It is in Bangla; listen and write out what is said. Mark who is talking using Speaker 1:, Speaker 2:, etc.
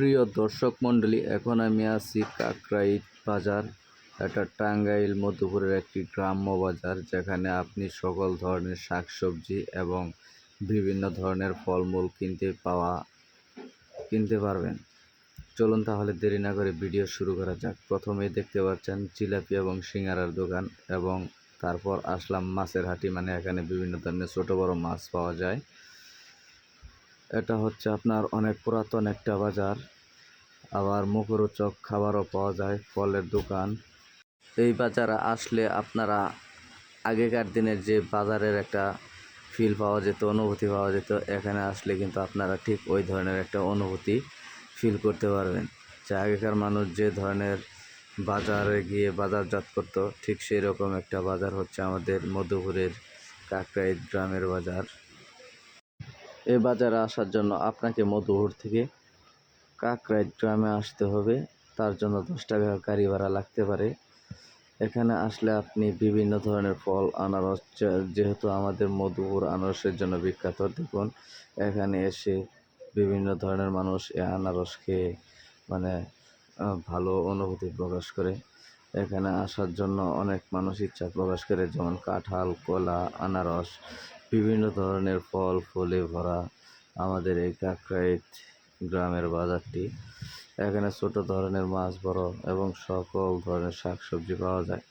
Speaker 1: প্রিয় দর্শক মণ্ডলী, এখন আমি আছি কাকরাইল বাজার এটা টাঙ্গাইল মধুপুরের একটি গ্রাম্য বাজার, যেখানে আপনি সকল ধরনের শাকসবজি এবং বিভিন্ন ধরনের ফলমূল কিনতে পাওয়া, কিনতে পারবেন। চলুন তাহলে দেরি না করে ভিডিও শুরু করা যাক। প্রথমেই দেখতে পাচ্ছেন জিলাপি এবং সিঙ্গারার দোকান এবং তারপর আসলাম মাছের হাটি মানে এখানে বিভিন্ন ধরনের ছোটো বড় মাছ পাওয়া যায়। এটা হচ্ছে আপনার অনেক পুরাতন একটা বাজার। আবার মুখরোচক খাবারও পাওয়া যায়, ফলের দোকান। এই বাজারে আসলে আপনারা আগেকার দিনের যে বাজারের একটা ফিল পাওয়া যেত, অনুভূতি পাওয়া যেত, এখানে আসলে কিন্তু আপনারা ঠিক ওই ধরনের একটা অনুভূতি ফিল করতে পারবেন। যে আগেকার মানুষ যে ধরনের বাজারে গিয়ে বাজারজাত করতো, ঠিক সেই রকম একটা বাজার হচ্ছে আমাদের মধুপুরের কাকরাইল গ্রামের বাজার। এই বাজারে আসার জন্য আপনাকে মধুপুর থেকে কাকরাইল গ্রামে আসতে হবে। তার জন্য দশ টাকা গাড়ি ভাড়া লাগতে পারে। এখানে আসলে আপনি বিভিন্ন ধরনের ফল আনারস যেহেতু আমাদের মধুপুর আনারসের জন্য বিখ্যাত, দেখুন, এখানে এসে বিভিন্ন ধরনের মানুষ এ আনারস খেয়ে মানে ভালো অনুভূতি প্রকাশ করে। এখানে আসার জন্য অনেক মানুষ ইচ্ছা প্রকাশ করে, যেমন কাঁঠাল, কলা, আনারস বিভিন্ন ধরনের ফল, ফুলে ভরা আমাদের এই কাকরাইত গ্রামের বাজারটি। এখানে ছোট ধরনের মাছ বড় এবং সকল ধরনের শাকসবজি পাওয়া যায়।